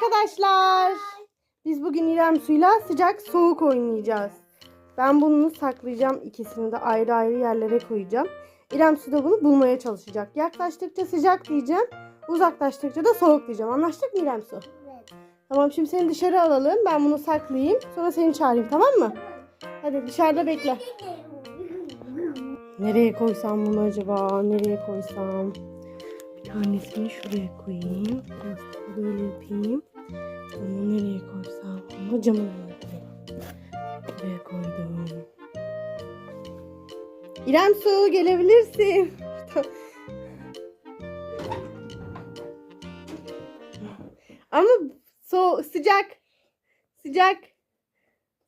arkadaşlar. Biz bugün İrem suyla sıcak soğuk oynayacağız. Ben bunu saklayacağım. ikisini de ayrı ayrı yerlere koyacağım. İrem su da bunu bulmaya çalışacak. Yaklaştıkça sıcak diyeceğim. Uzaklaştıkça da soğuk diyeceğim. Anlaştık mı İrem su? Evet. Tamam şimdi seni dışarı alalım. Ben bunu saklayayım. Sonra seni çağırayım tamam mı? Hadi dışarıda bekle. Nereye koysam bunu acaba? Nereye koysam? Bir tanesini şuraya koyayım. Böyle yapayım. Bunu nereye koysam? Bunu camın önüne koyayım. Buraya koydum. İrem Su gelebilirsin. Ama so sıcak. Sıcak.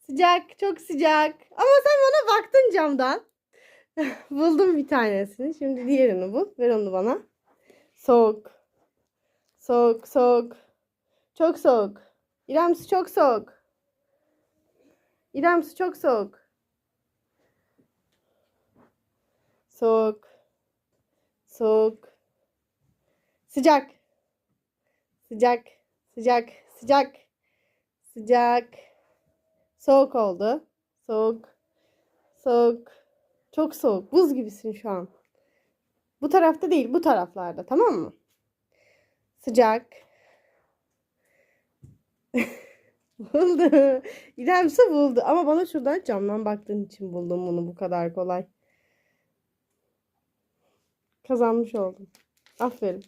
Sıcak. Çok sıcak. Ama sen bana baktın camdan. Buldum bir tanesini. Şimdi diğerini bul. Ver onu bana. Soğuk. Soğuk, soğuk. Çok soğuk. İrem su çok soğuk. İrem su çok soğuk. Soğuk. Soğuk. Sıcak. Sıcak. Sıcak. Sıcak. Sıcak. Soğuk oldu. Soğuk. Soğuk. Çok soğuk. Buz gibisin şu an. Bu tarafta değil, bu taraflarda. Tamam mı? Sıcak. buldu. İrem su buldu. Ama bana şuradan camdan baktığın için buldum bunu bu kadar kolay. Kazanmış oldum. Aferin.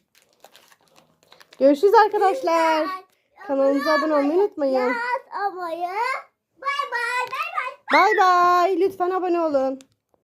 Görüşürüz arkadaşlar. Kanalımıza abone olmayı unutmayın. Abone. Bay bay. Bay bay. Bay bay. Lütfen abone olun.